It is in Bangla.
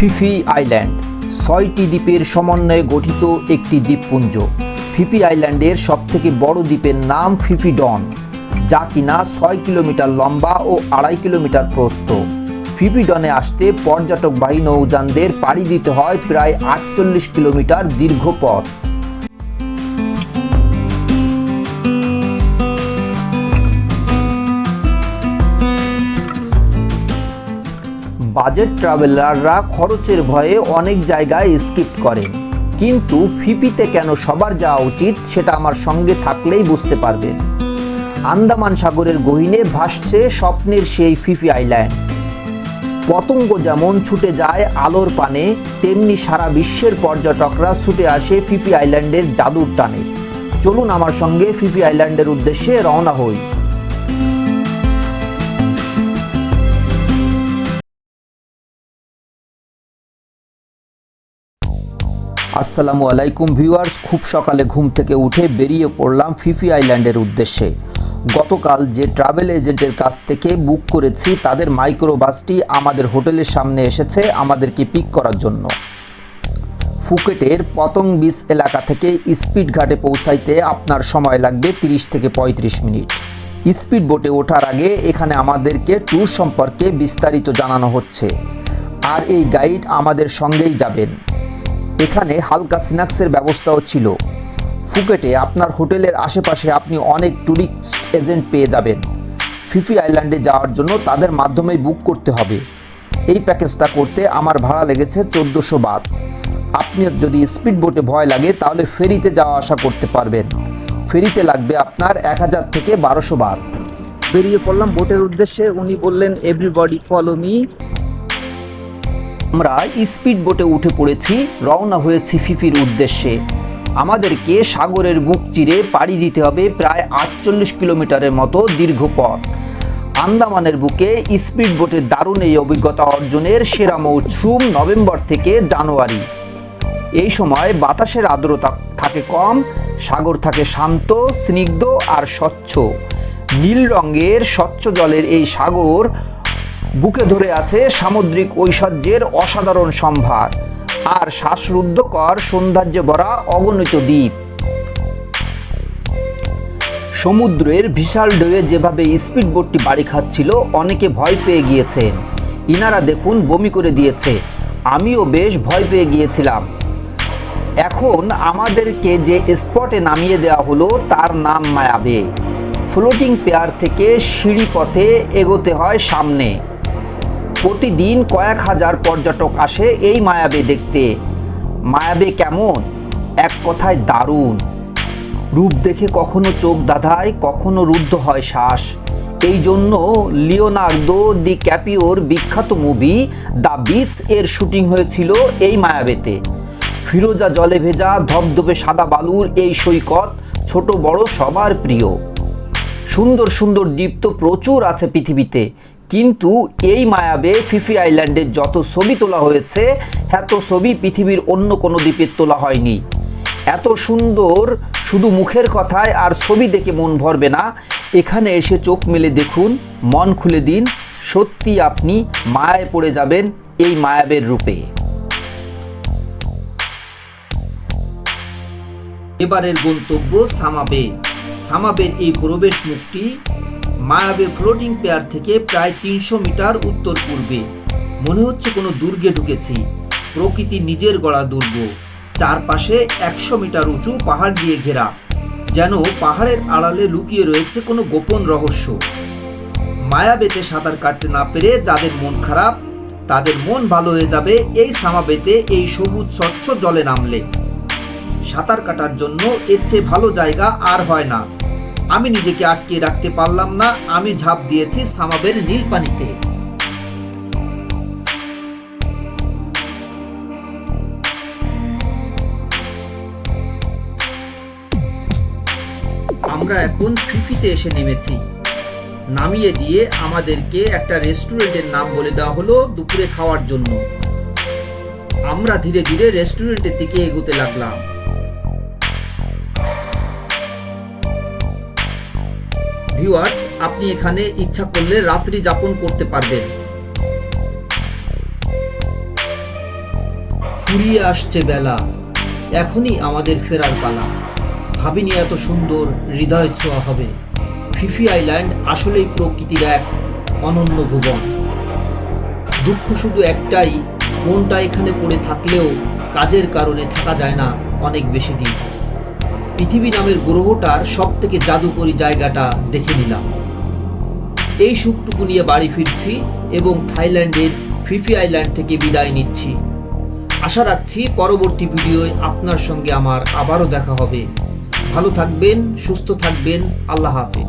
ফিফি আইল্যান্ড ছয়টি দ্বীপের সমন্বয়ে গঠিত একটি দ্বীপপুঞ্জ। ফিফি আইল্যান্ডের সবথেকে বড় দ্বীপের নাম ফিফি ডন, যা কিনা ছয় কিলোমিটার লম্বা ও আড়াই কিলোমিটার প্রস্থ। ফিফি ডনে আসতে পর্যটকবাহী নৌযানদের পাড়ি দিতে হয় প্রায় আটচল্লিশ কিলোমিটার দীর্ঘ পথ। বাজেট ট্রাভেলাররা খরচের ভয়ে অনেক জায়গায় স্কিপ করেন কিন্তু ফিপিতে কেন সবার যাওয়া উচিত সেটা আমার সঙ্গে থাকলেই বুঝতে পারবেন আন্দামান সাগরের গহীনে ভাসছে স্বপ্নের সেই ফিফি আইল্যান্ড। পতঙ্গ যেমন ছুটে যায় আলোর পানে, তেমনি সারা বিশ্বের পর্যটকরা ছুটে আসে ফিফি আইল্যান্ডের জাদুর টানে। চলুন আমার সঙ্গে ফিফি আইল্যান্ডের উদ্দেশ্যে রওনা হই। আসসালামু আলাইকুম ভিউয়ার্স, খুব সকালে ঘুম থেকে উঠে বেরিয়ে পড়লাম ফিফি আইল্যান্ডের উদ্দেশ্যে। গতকাল যে ট্রাভেল এজেন্টের কাছ থেকে বুক করেছি, তাদের মাইক্রো বাসটি আমাদের হোটেলের সামনে এসেছে আমাদেরকে পিক করার জন্য। ফুকেটের পতং বিচ এলাকা থেকে স্পিড ঘাটে পৌঁছাইতে আপনার সময় লাগবে 30 থেকে 35 মিনিট। স্পিড বোটে ওঠার আগে এখানে আমাদেরকে ট্যুর সম্পর্কে বিস্তারিত জানানো হচ্ছে। আর এই গাইড আমাদের সঙ্গেই যাবেন। এখানে হালকা স্ন্যাক্সের ব্যবস্থাও ছিল। ফুকেটে আপনার হোটেলের আশেপাশে আপনি অনেক ট্যুরিস্ট এজেন্ট পেয়ে যাবেন। ফিফি আইল্যান্ডে যাওয়ার জন্য তাদের মাধ্যমেই বুক করতে হবে। এই প্যাকেজটা করতে আমার ভাড়া লেগেছে চোদ্দোশো বাদ। আপনি যদি স্পিড বোটে ভয় লাগে তাহলে ফেরিতে যাওয়া আসা করতে পারবেন। ফেরিতে লাগবে আপনার এক হাজার থেকে বারোশো বাদ। বেরিয়ে পড়লাম বোটের উদ্দেশ্যে। উনি বললেন এভরিবডি ফলো মি আমরা স্পিড বোটে উঠে পড়েছি, রওনা হয়েছি ফিফির উদ্দেশ্যে। আমাদেরকে সাগরের বুক চিরে পাড়ি দিতে হবে প্রায় আটচল্লিশ কিলোমিটারের মতো দীর্ঘ পথ। আন্দামানের বুকে স্পিড বোটের দারুণ এই অভিজ্ঞতা অর্জনের সেরা মৌসুম নভেম্বর থেকে জানুয়ারি। এই সময় বাতাসের আর্দ্রতা থাকে কম, সাগর থাকে শান্ত, স্নিগ্ধ আর স্বচ্ছ। নীল রঙের স্বচ্ছ জলের এই সাগর বুকে ধরে আছে সামুদ্রিক ঐশ্বর্যের অসাধারণ সম্ভার। আর শ্বাসরুদ্ধকর সৌন্দর্যে ভরা অগণিত দ্বীপ। সমুদ্রের বিশাল ঢেউয়ে যেভাবে স্পিড বোটটি বাড়ি খাচ্ছিল, অনেকে ভয় পেয়ে গিয়েছেন। ইনারা দেখুন বমি করে দিয়েছে। আমিও বেশ ভয় পেয়ে গিয়েছিলাম। এখন আমাদেরকে যে স্পটে নামিয়ে দেওয়া হলো, তার নাম মায়াবে। ফ্লোটিং পেয়ার থেকে সিঁড়ি পথে এগোতে হয় সামনে। প্রতিদিন কয়েক হাজার পর্যটক আসে এই মায়াবে দেখতে। মায়াবে কেমন? এক কথায় দারুণ। রূপ দেখে কখনো চোখ দাধায় কখনো রুদ্ধ হয় শ্বাস। এই জন্য লিওনার্দো দি ক্যাপিওর বিখ্যাত মুভি দ্য বিচ এর শুটিং হয়েছিল এই মায়াবেতে। ফিরোজা জলে ভেজা, ধবধবে সাদা বালুর এই সৈকত ছোট বড় সবার প্রিয়। সুন্দর সুন্দর দ্বীপ তো প্রচুর আছে পৃথিবীতে। কিন্তু এই মায়াবে ফিফি আইল্যান্ডে যত ছবি তোলা হয়েছে, এত ছবি পৃথিবীর অন্য কোনো দ্বীপের তোলা হয়নি। এত সুন্দর, শুধু মুখের কথায় আর ছবি দেখে মন ভরবে না। এখানে এসে চোখ মেলে দেখুন, মন খুলে দিন, সত্যি আপনি মায়ায় পড়ে যাবেন এই মায়াবের রূপে। এবারের গন্তব্য সামাবে। সামাবের এই প্রবেশ মুখটি মায়াবে ফ্লোটিং পেয়ার থেকে প্রায় তিনশো মিটার উত্তর পূর্বে। মনে হচ্ছে কোনো দুর্গে ঢুকেছি। প্রকৃতি নিজের গড়া দুর্গ চারপাশে একশো মিটার উঁচু পাহাড় দিয়ে ঘেরা। যেন পাহাড়ের আড়ালে লুকিয়ে রয়েছে কোনো গোপন রহস্য। মায়াবেতে সাঁতার কাটতে না পেরে যাদের মন খারাপ, তাদের মন ভালো হয়ে যাবে এই সামাবেতে এই সবুজ স্বচ্ছ জলে নামলে। সাঁতার কাটার জন্য এর চেয়ে ভালো জায়গা আর হয় না। আমি নিজেকে আটকে রাখতে পারলাম না, আমি ঝাঁপ দিয়েছি সামাবের নীল পানিতে। আমরা এখন ফিফিতে এসে নেমেছি। নামিয়ে দিয়ে আমাদেরকে একটা রেস্টুরেন্টের নাম বলে দেওয়া হলো দুপুরে খাওয়ার জন্য। আমরা ধীরে ধীরে রেস্টুরেন্টের দিকে এগোতে লাগলাম। ভিউয়ার্স আপনি এখানে ইচ্ছা করলে রাত্রি যাপন করতে পারবেন। ফুরিয়ে আসছে বেলা। এখনই আমাদের ফেরার পালা। ভাবিনি এত সুন্দর হৃদয় ছোঁয়া হবে। ফিফি আইল্যান্ড আসলেই প্রকৃতির এক অনন্য ভুবন। দুঃখ শুধু একটাই, মনটা এখানে পড়ে থাকলেও কাজের কারণে থাকা যায় না অনেক বেশি দিন। পৃথিবী নামের গ্রহটার সব থেকে জাদুকরী জায়গাটা দেখে নিলাম। এই সুখটুকু নিয়ে বাড়ি ফিরছি এবং থাইল্যান্ডের ফিফি আইল্যান্ড থেকে বিদায় নিচ্ছি। আশা রাখছি পরবর্তী ভিডিওয় আপনার সঙ্গে আমার আবারও দেখা হবে। ভালো থাকবেন, সুস্থ থাকবেন, আল্লাহ হাফেজ।